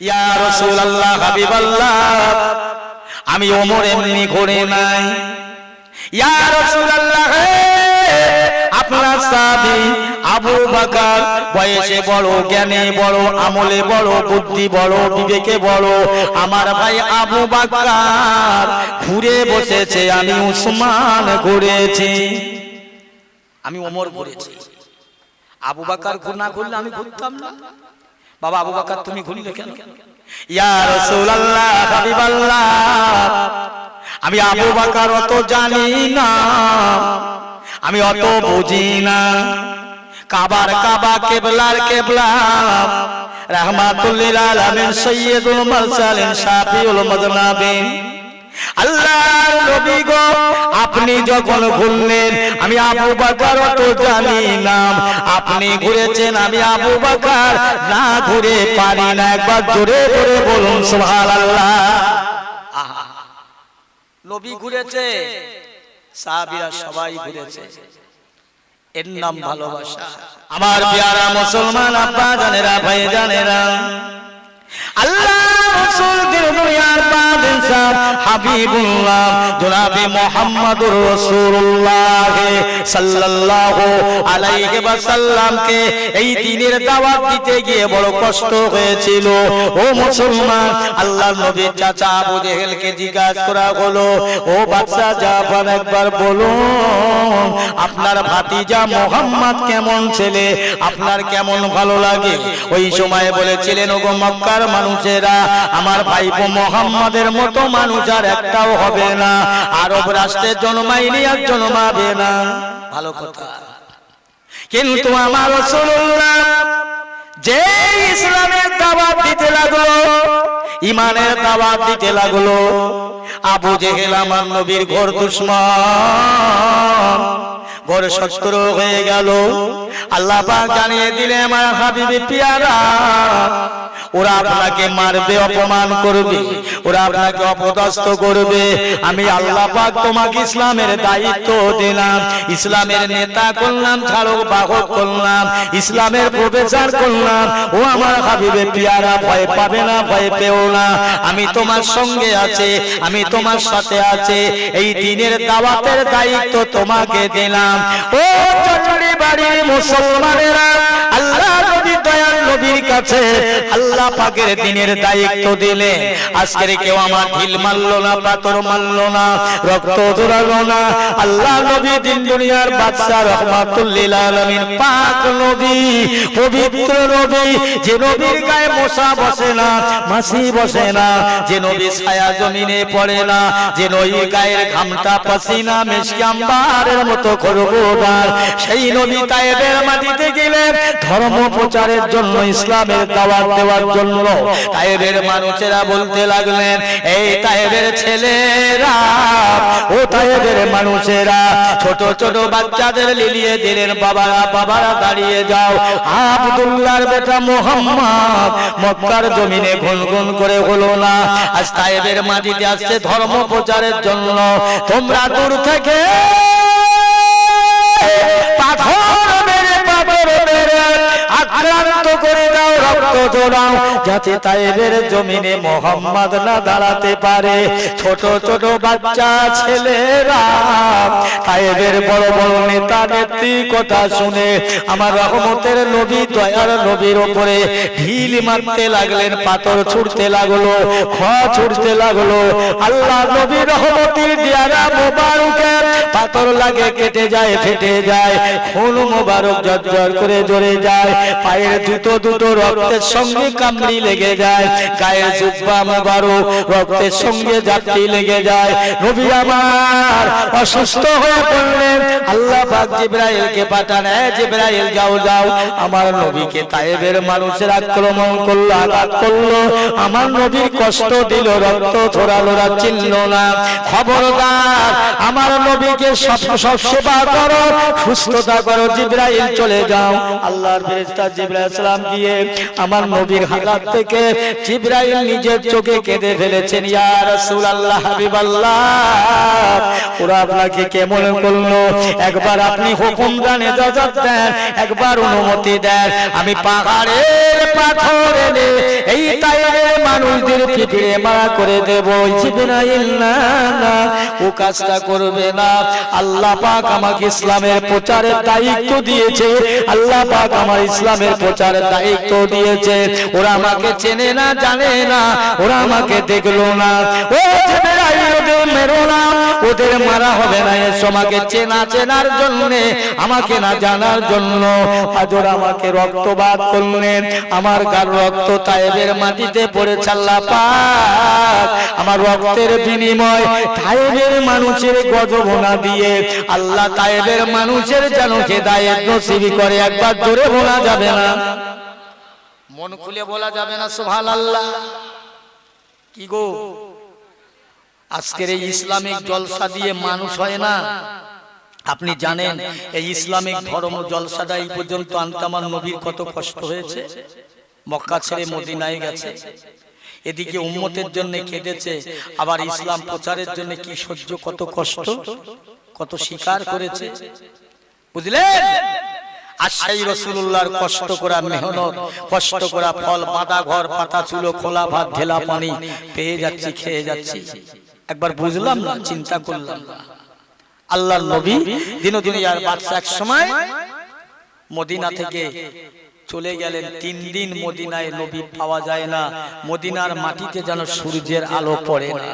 ইয়া আমি ওমর এমনি ঘুরে নাই। ইয়া আপনার সাহাবী আবু বকর, বয়সে বড়, জ্ঞানে বড়, আমলে বড়, বুদ্ধি বড়, বিবেকে বড়, আমার ভাই আবু বকর ঘুরে বসেছে, আমি উসমান ঘুরেছি। আমি ওমর ঘুরেছি। আবু বাকার না আমি ঘুরতাম না। বাবা আবু বাকার, তুমি ঘুরলে কেন? আমি আবু বাকার অত জানি না। আমি অত বুঝি না। কাবার কাবা কেবলার কেবলা। রহমাতুল্লিল আলামিন সৈয়দুল মুরসালিন, শাফিউল মুযনাবিন আল্লাহর নবী গো আপনি যখন ঘুরলেন আমি আবু বকর তো জানি আপনি ঘুরেছেন আমি আবু বকর না ঘুরে পারি না। একবার জোরে জোরে বলুন সুবহানাল্লাহ। নবী ঘুরেছে সাহাবীরা সবাই ঘুরেছে। এর নাম ভালোবাসা। আমার পেয়ারা মুসলমান আব্বা জানেরা ভাই জানেরা। আল্লাহ চাচা জিজ্ঞাসা করা হলো, ও একবার বলুন, আপনার ভাতিজা মোহাম্মদ কেমন ছেলে? আপনার কেমন ভালো লাগে? ওই সময় বলেছিলেন, ওগো মক্কার মানুষেরা, আমার ভাইপো মোহাম্মদের মতো মানুষ আর একটাও হবে না। আরব রাষ্ট্রে জন্মাইনি আর জন্মাবে না। ভালো কথা। কিন্তু আমার রাসূলুল্লাহ যে ইসলামের দাওয়াত দিতে লাগল ইমানের দাওয়াত দিতে লাগল, আবু জেহেল আমার নবীর ঘোর দুশ্মন, ঘোর শত্রু হয়ে গেল। আল্লাহ জানিয়ে দিলে আমার হাবিবি পিয়ারা ওরা আপনাকে মারবে, অপমান করবে, ওরা আপনাকে অপদস্থ করবে। আমি আল্লাহ পাক তোমাকে ইসলামের দায়িত্ব দিলাম, ইসলামের নেতা করলাম ছাড়ক বাহক করলাম, ইসলামের প্রবেশার করলাম। ও আমার হাবিবে পিয়ারা, ভয় পাবে না, ভয় পেও না। আমি তোমার সঙ্গে আছে, আমি তোমার সাথে আছে। এই দিনের দাওয়াতের দায়িত্ব তোমাকে দিলাম। ও চন্ডী বাড়ির মুসলমানেরা আল্লাহ নবী দয়াল নবীর কাছে আল্লাহ পাকের দিনের দায়িত্ব দিলে আজকের কেউ আমার ঢিল মারলো না, পাথর মারলো না, রক্ত জোড়ালো না। আল্লাহ নবী দিন দুনিয়ার বাদশা রহমাতুল্লিল আলামিন, পাক নবী, পবিত্র নবী, যে নবীর গায়ে মশা বসে না মাসি বসে না, যে নবী ছায়া জমিনে পড়ে না, যে নবীর গায়ের ঘামটা পাসিনা মেশকাম্বারের মতো খরগোবার সেই নবী তায়েবের মাটিতে গেলেন ধর্ম প্রচারের জন্য ইসলামের দাওয়াত দেওয়ার জন্য তায়েবের মানুষেরা বলতে লাগলেন এই তায়েবের ছেলেরা ও তায়েবের মানুষেরা ছোট ছোট বাচ্চাদের লিলিয়ে দিলেন বাবারা বাবারা দাঁড়িয়ে যাও। আব্দুল্লাহর বেটা মোহাম্মদ মক্কার জমিনে গুনগুন করে হলো না। আজ তায়েবের মাটিতে আসছে ধর্ম প্রচারের জন্য। তোমরা দূর থেকে যাতে তাইবের জমিনে মোহাম্মদ না দাঁড়াতে পারে। ছোট ছোট বাচ্চা ছেলেরা তাইবের বড় বড় নেতা নেত্রী কথা শুনে আমার রহমতের নবী, দয়ার নবীর ওপরে ঢিল মারতে লাগলেন, পাথর ছুটতে লাগল খ ছুটতে লাগল। আল্লাহ নবী রহমতির দিয়ারা মোবারকের পাথর লাগে, কেটে যায়, ফেটে যায়, খুন মোবারক জর্জর করে জড়ে যায়। পায়ের দুটো দুটো রক্তের সঙ্গে কামড়ি লেগে যায় গায়ের জুব্বা মোবারক, রক্তের সঙ্গে জাতি লেগে যায়। নবী আমার অসুস্থ হয়ে পড়লেন। আল্লাহ পাক জিব্রাইলকে পাঠান, এ জিব্রাইল, যাও যাও। আমার নবীকে তায়েবের মানুষের আক্রমণ করল, আঘাত করল। আমার নবীর কষ্ট দিল, রক্ত না, চিনল না। খবরদার, আমার নবীকে সব সব সেবা করো, সুস্থতা করো, জিব্রাইল চলে যাও। আল্লাহর ফেরেশতা জিব্রাইল সালাম দিয়ে আমার নবীর হালাত থেকে জিব্রাইল নিজের চোখে কেঁদে ফেলেছেন, ইয়া রাসূলুল্লাহ, হাবিবাল্লাহ। ওরা আপনাকে কেমন করল? একবার আপনি হুকুম দান ইজাজত দেন, একবার অনুমতি দেন। আমি পাহাড়ের পাথর এনে এই তাইয়ের মানুষদের পিঁপড়ে মারা করে দেব। জিবরাইল না না, ও কাজটা করবে না। আল্লাহ পাক আমাকে ইসলামের প্রচারের দায়িত্ব দিয়েছে। আল্লাহ পাক আমার ইসলামের প্রচারের দায়িত্ব দিয়েছে। ওরা আমাকে চেনে না, জানে না, ওরা আমাকে দেখল না। ও ওদের মেরো হবে না এসো আমাকে চেনা, চেনার জন্য, আমাকে না জানার জন্য। আজ ওরা আমাকে রক্তবাদ করলেন, আমার গার রক্ত তায়েবের মাটিতে পড়ে ছাল্লা পাক। আমার রক্তের বিনিময় তায়েবের মানুষের গজবোনা দিয়ে, আল্লাহ তায়েবের মানুষের যেন হেদায়েত নসিব করে, একবার জোরে বলা যাবে না। মন খুলে বলা যাবে না, সুবহানাল্লাহ। কি গো? আজকের এই ইসলামিক জলসা দিয়ে মানুষ হয় না? আপনি জানেন, এই ইসলামিক ধর্ম জলসাটা এই পর্যন্ত আন্তামান নবীর কত কষ্ট হয়েছে? মক্কা ছেড়ে মদিনায় গেছে। এদিকে উম্মতের জন্য কেঁদেছে, আবার ইসলাম প্রচারের জন্য কি সহ্য, কত কষ্ট, কত স্বীকার করেছে। বুঝলেন? আর সেই রসুল্লাহর কষ্ট করা মেহনত, কষ্ট করা ফল, বাঁধা ঘর, পাতা, চুলো, খোলা ভাত, ঢেলা পানি, পেয়ে যাচ্ছি, খেয়ে যাচ্ছি। একবার বুঝলাম না, চিন্তা করলাম না। আল্লাহর নবী দিন বাদশা এক সময় মদিনা থেকে চলে গেলেন। তিন দিন মদিনায় নবী পাওয়া যায় না। মদিনার মাটিতে যেন সূর্যের আলো পড়ে না।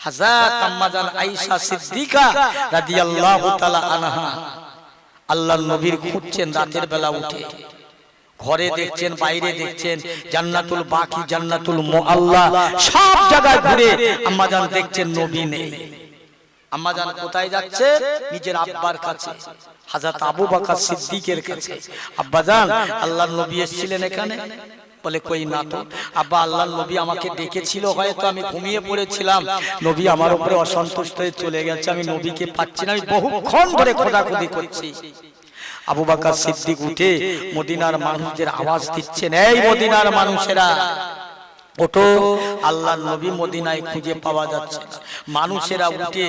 হাজার আম্মাজান আয়েশা সিদ্দিকা রাদিয়াল্লাহু তাআলা আনহা আল্লাহর নবীর খুঁজছেন রাতের বেলা উঠে। ঘরে দেখছেন, বাইরে দেখছেন, জান্নাতুল বাকি, জান্নাতুল মুআল্লা, সব জায়গায় ঘুরে আম্মাজান দেখছেন নবী নেই। আম্মাজান কোথায় যাচ্ছে? নিজের আব্বার কাছে হাজার আবু বাকা সিদ্দিকের কাছে। আব্বাজান আল্লাহ নবী এসেছিলেন এখানে? বলে কই না তো আব্বা আল্লাহর নবী আমাকে ডেকেছিল হয়তো আমি ঘুমিয়ে পড়েছিলাম। নবী আমার উপরে অসন্তুষ্ট হয়ে চলে গেছে আমি নবীকে পাচ্ছি না আমি বহুক্ষণ ধরে খোঁজাখুঁজি করছি। আবু বাকার সিদ্দিক উঠে মদিনার মানুষদের আওয়াজ দিচ্ছেন এই মদিনার মানুষেরা ওটো আল্লাহ নবী মদিনায় খুঁজে পাওয়া যাচ্ছে। মানুষেরা উঠে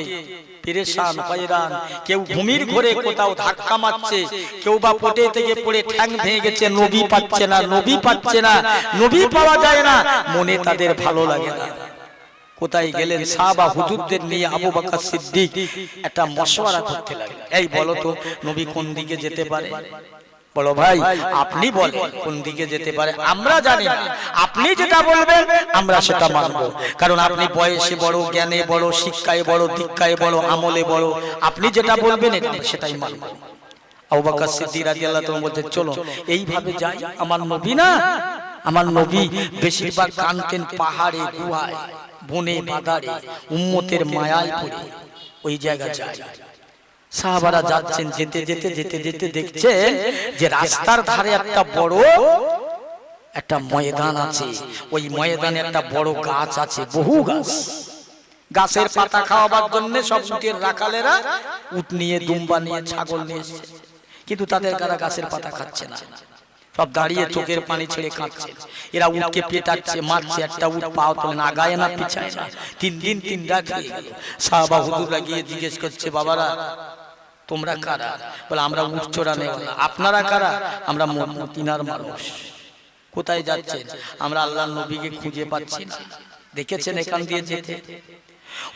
পেরেশান হয়রান কেউ ঘুমির ঘরে কোথাও ধাক্কা মারছে কেউ বা পটে থেকে পড়ে ঠ্যাং ভেঙে গেছে নবী পাচ্ছে না নবী পাচ্ছে না নবী পাওয়া যায় না। মনে তাদের ভালো লাগে না। কোথায় গেলেন? সাহাবা হুজুরদের নিয়ে আবু বকর সিদ্দিক একটা মশওয়ারা করতে লাগলেন। এই বলো তো নবী কোন দিকে যেতে পারে? বলো ভাই আপনি বলেন কোন দিকে যেতে পারে আমরা জানি না। আপনি যেটা বলবেন আমরা সেটা মানব। কারণ আপনি বয়সে বড় জ্ঞানে বড় শিক্ষায় বড় দীক্ষায় বড় আমলে বড় আপনি যেটা বলবেন সেটাই মানব। আবু বকর সিদ্দিক রাদিয়াল্লাহু তাআলা বলতে চলো এইভাবে যাই আমার নবী না? আমার নবী বেশিরভাগ কানতেন পাহাড়ে গুহায় বনে বাদারে উম্মতের মায়ায় পড়ে। ওই জায়গা যায়। সাহাবারা যাচ্ছেন যেতে যেতে যেতে যেতে দেখছেন যে রাস্তার ধারে একটা বড় একটা ময়দান আছে। ওই ময়দানে একটা বড় গাছ আছে বহু গাছ। গাছের পাতা খাওয়াবার জন্য সব উটের রাখালেরা উট নিয়ে দুম্বা নিয়ে ছাগল নিয়ে এসছে। কিন্তু তাদের কারা গাছের পাতা খাচ্ছে না। সব দাঁড়িয়ে চোখের পানি ছেড়ে খাচ্ছে এরা উটকে পেটাচ্ছে মারছে একটা উট পাও তোলে না গায়ে না পিছায়। না তিন দিন তিন রাত হয়ে গেল। সাহাবা হুজুররা গিয়ে জিজ্ঞেস করছে বাবারা তোমরা কারা? বলে আমরা উট চোরা নেব না আপনারা কারা? আমরা মদিনার মানুষ। কোথায় যাচ্ছেন? আমরা আল্লাহ নবীকে খুঁজে পাচ্ছি না। দেখেছেন এখান দিয়ে যেতে?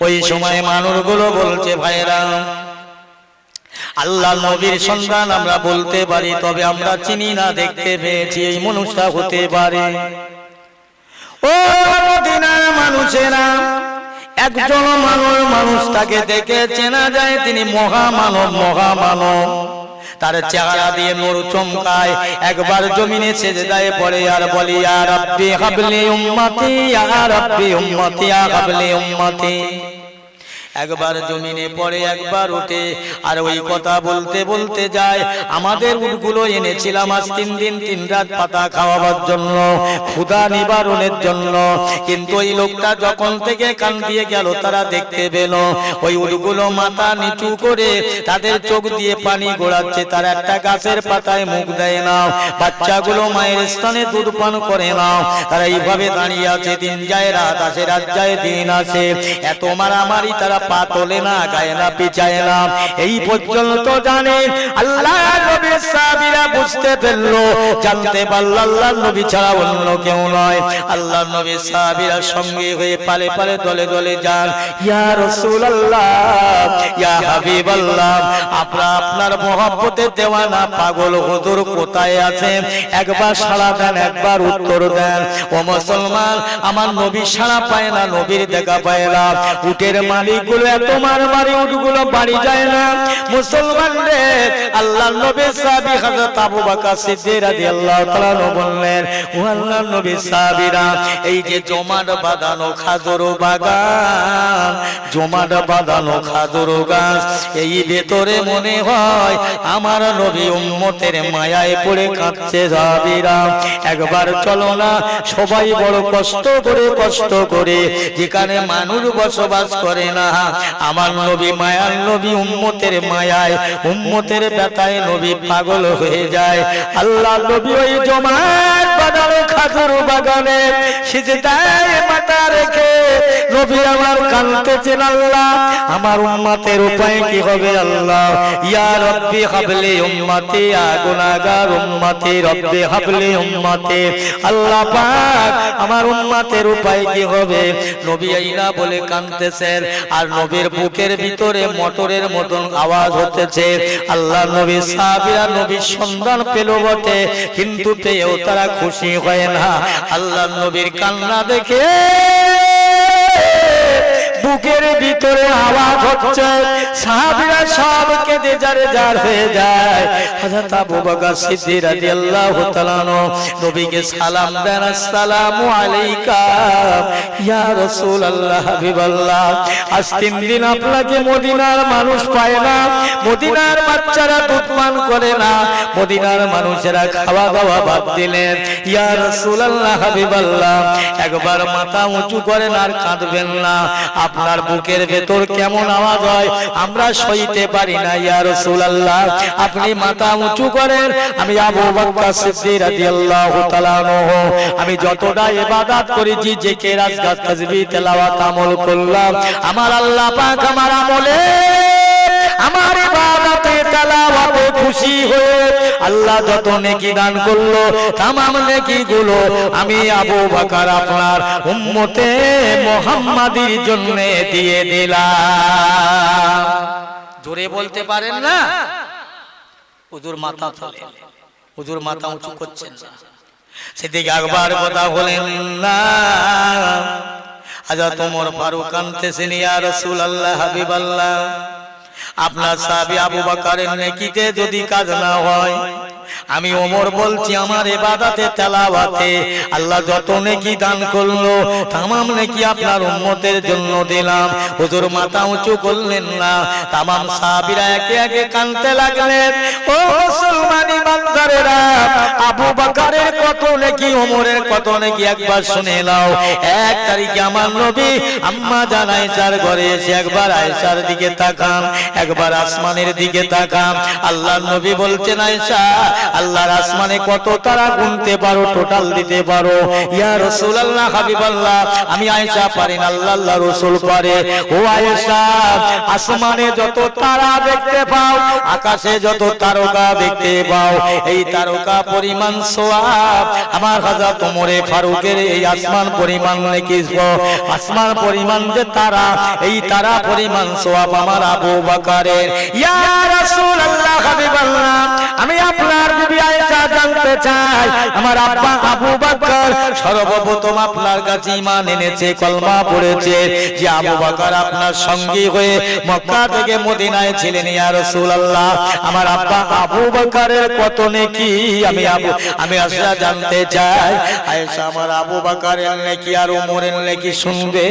ওই সময় মানুষগুলো বলছে ভাইরা আল্লাহ নবীর সন্ধান আমরা বলতে পারি তবে আমরা চিনি না দেখতে পেয়েছি এই মানুষটা হতে পারে। ও মদিনার মানুষেরা একজন মানুষ তাকে দেখে চেনা যায় তিনি মহামানব মহামানব। তার চেহারা দিয়ে নূর চমকায়, একবার জমিনে ছেড়ে দেয় পড়ে আর বলি আর রব্বি হাবলি উম্মতি আর রব্বি উম্মতি আর হাবলি উম্মতি। একবার জমিনে পড়ে একবার উঠে আর ওই কথা বলতে বলতে যায় আমাদের উটগুলো এনেছিলাম আজ তিন দিন তিন রাত পাতা খাওয়াবার জন্য ক্ষুধা নিবারণের জন্য। কিন্তু ওই লোকটা যখন থেকে কান দিয়ে গেল তারা দেখতে পেল ওই উটগুলো মাথা নিচু করে তাদের চোখ দিয়ে পানি গোড়াচ্ছে তারা একটা গাছের পাতায় মুখ দেয় না বাচ্চাগুলো মায়ের স্থানে দুধ পান করে না তারা এইভাবে দাঁড়িয়ে আছে দিন যায় রাত আসে রাত যায় দিন আসে এত মারামারি তারা পা তোলে না, গায়ে না পিছায় না। এই পর্যন্ত জানেন আল্লাহ নবীর সাহাবীরা বুঝতে পারল, জানতে পারল আল্লাহ নবী ছাড়া অন্য কেউ নয়। আল্লাহ নবী সাহাবীরা সঙ্গে হয়ে পালে পালে দলে দলে যান। ইয়া রাসূলুল্লাহ, ইয়া হাবিবাল্লাহ আপনার আপনার মহব্বতে দেওয়ানা পাগল হুজুর কোথায় আছে? একবার সাড়া দেন, একবার উত্তর দেন। ও মুসলমান, আমার নবী সাড়া পায় না, নবীর দেখা পায় না। উটের মালিকগুলো এত মারমারি উটগুলো বাড়ি যায় না। মুসলমান রে আল্লাহ নবী সাহাবী হযরত আবু বকর সিদ্দিক রাদিয়াল্লাহু তাআলা বললেন, ও আল্লাহ নবী সাহাবীরা, এই যে বাগান গাছ, এই ভেতরে মনে হয় আমার নবী উম্মতের মায়ায় পড়ে কাঁদছে সাহাবীরা। একবার চলো না, সবাই বড় কষ্ট করে কষ্ট করে, যেখানে মানুষ বসবাস করে না আমার নবী মায়ার নবী উম্মতের মায়ায়, উম্মতের ব্যথায় নবী পাগল হয়ে যায়। আল্লাহ নবী ওই জমাট খাজুর বাগানে মাথা রেখে আমার কাঁদতেছেন আল্লাহ। আমার উপায় কি হবে আল্লাহ? ইয়া রব্বি হাবলি রব্বি হাবলি আল্লাহ পাক আমার উপায় কি হবে? নবী আইনা বলে কাঁদতেছেন, আর নবীর বুকের ভিতরে মোটরের মতন আওয়াজ হতেছে। আল্লাহ নবী সাহাবীরা নবীর সন্ধান পেল বটে, কিন্তু পেয়েও তারা খুশি হয় না। আল্লাহ নবীর কান্না দেখে বুকের ভিতরে আওয়াজ হচ্ছে। সাহাবীরা সব কেঁদে যারে যার হয়ে যায়। হযরত আবু বকর সিদ্দিক রাদিয়াল্লাহু তাআলা নবীকে সালাম দেন, আসসালামু আলাইকা ইয়া রাসূলুল্লাহ হাবিবাল্লাহ। আজ তিন দিন আপনাকে মদিনার মানুষ পায় না। মদিনার বাচ্চারা দুধ পান করে না। মদিনার মানুষেরা খাওয়া দাওয়া বাদ দিলেন ইয়া রাসূলুল্লাহ হাবিবাল্লাহ। একবার মাথা উঁচু করেন আর কাঁদবেন না। আপনার বুকের ভেতর কেমন আওয়াজ হয়? আমরা সইতে পারি না, ইয়া রাসূলুল্লাহ। আপনি মাথা উঁচু করেন। আমি আবু বকর সিদ্দিক রাদিয়াল্লাহু তাআলা আমি যতটা ইবাদত করেছি, যে কে রাজগাত তাসবিহ, তেলাওয়াত আমল করলাম। আমার আল্লাহ পাক আমার আমলে আমার ইবাদতে তেলাওয়াতে খুশি হয়ে আল্লাহ যত নেকি দান করল, তামাম নেকি গুলো আমি আবু বকর আপনার উম্মতে মুহাম্মাদির জন্য দিয়ে দিলাম। জোরে বলতে পারেন না? হুজুর মাথা তোলে, হুজুর মাথা উঁচু করছেন না। সেদিকে একবার কথা বলেন না। আজা তোমার ফারুক আনতেছেন ইয়া রাসূলুল্লাহ, হাবিবাল্লাহ। আপনার সাহাবী আবু বকরের নেকিতে যদি কাজ না হয় আমি ওমর বলছি, আমার এবাদাতে তেলাওয়াতে আল্লাহ যত নেকি দান করল, তামাম নেকি আপনার উম্মতের জন্য দিলাম। হুজুর মাথা উঁচু করলেন না। তামাম সাহাবীরা একে একে কানতে লাগলেন। ও মুসলমানি বান্দারেরা, আবু বকরের কত নেকি, ওমরের কত নেকি, একবার শুনে নাও। এক তারিখে আমার নবী আম্মা জান আয়েশার ঘরে এসে একবার আয়েশার দিকে তাকান, একবার আসমানের দিকে তাকান। আল্লাহর নবী বলছেন, আয়েশা আল্লাহর আসমানে কত তারা গুনতে পারো টোটাল দিতে পারো। ইয়া রাসূলুল্লাহ, হাবিবাল্লাহ, আমি আয়েশা পারি না, আল্লাহ আল্লাহ রাসূল পারে। ও আয়েশা, আসমানে যত তারা দেখতে পাও, আকাশে যত তারকা দেখতে পাও, এই তারকা পরিমাণ সোয়াব। আমার হযরত ওমরে ফারুকের এই আসমান পরিমাণ নাকি আসমান পরিমাণ যে তারা, এই তারা পরিমাণ সোয়াব আমার আবু বকরের। ইয়া রাসূলুল্লাহ, হাবিবাল্লাহ, আমি আপনার বিবি আয়েশা জানতে চাই, আমার আব্বা আবু বকর সর্বপ্রথম আপনার কাছে ঈমান এনেছে, কলমা পড়েছে যে আবু বকর আপনার সঙ্গী হয়ে মক্কা থেকে মদিনায় ছিলেন, ইয়া রাসূলুল্লাহ। আমার আব্বা আবু বকরের কত নেকি? আমি আবু আমি আয়েশা জানতে চাই। আয়েশা আমার আবু বকরের নেকি আর ওমরের নেকি শুনবে?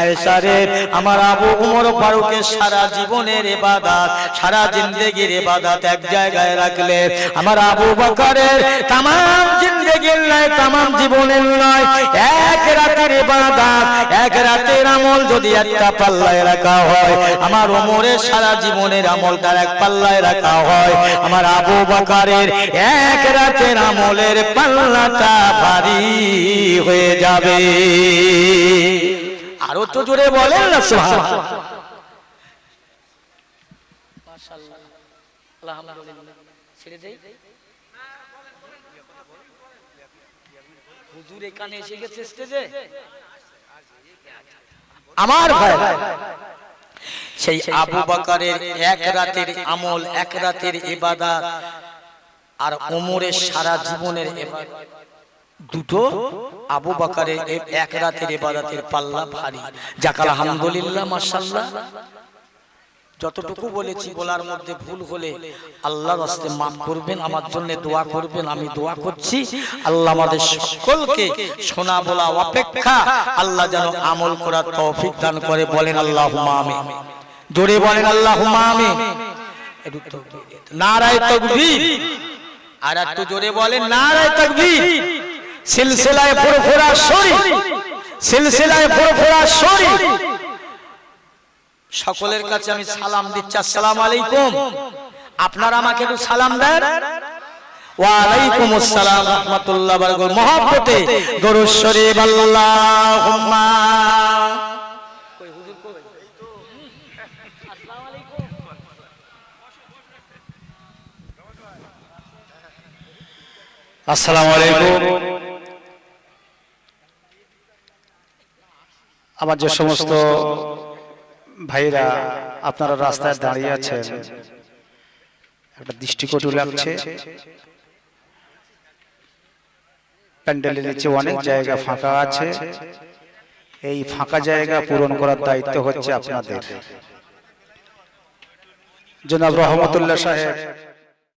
আয়েশা রে, আমার আবু ওমর ফারুকের সারা জীবনের ইবাদত সারা জিন্দেগির ইবাদত এক জায়গায় রাখলে আমার আবু বকরের তাম জিন্দেগির নয় তাম জীবনের নয় এক রাতের ইবাদত, এক রাতের আমল যদি একটা পাল্লায় রাখা হয়, আমার ওমরের সারা জীবনের আমল তার এক পাল্লায় রাখা হয়, আমার আবু বকরের এক রাতের আমলের পাল্লাটা ভারী হয়ে যাবে। আরও তো জোরে বলেন না, সুবহানাল্লাহ। মাশাআল্লাহ, আলহামদুলিল্লাহ ছেড়ে দেই হুজুর এখানে এসে গেছে স্টেজে। আমার ভাই। সেই আবু বকরের এক রাতের আমল এক রাতের ইবাদত আর ওমরের সারা জীবনের দুটো আবু বকরের এক রাতের ইবাদতের পাল্লা ভারী। যাক আলহামদুলিল্লাহ মাশাআল্লাহ। যতটুকু বলেছি বলার মধ্যে ভুল হলে আল্লাহ রাস্তে মাফ করবেন আমার জন্য দোয়া করবেন আমি দোয়া করছি। আল্লাহ আমাদের সকলকে শোনা বলা অপেক্ষা আল্লাহ যেন আমল করার তৌফিক দান করে বলেন আল্লাহ আমি জোরে বলেন আল্লাহ আমি নারায় তকবীর। আর একটু জোরে বলেন নারায় তকবীর। সিলসিলায় ফুরফুরা শরী সিলসিলায় ফুরফুরা শরী সকলের কাছে আমি সালাম দিচ্ছি। আসসালামু আলাইকুম। আপনারা আমাকে একটু সালাম দেন। ওয়ালাইকুম আসসালাম রাহমাতুল্লাহ বারাকাতুহু। মহব্বতে দরুদ শরীফ আল্লাহুম্মা আসসালামু আলাইকুম। আমার যে সমস্ত ভাইরা আপনারা রাস্তায় দাঁড়িয়ে আছেন। একটা দৃষ্টিকটু লাগছে প্যান্ডেলের নিচে অনেক জায়গা ফাঁকা আছে। এই ফাঁকা জায়গা পূরণ করার দায়িত্ব হচ্ছে আপনাদের। জনাব রহমতুল্লাহ সাহেব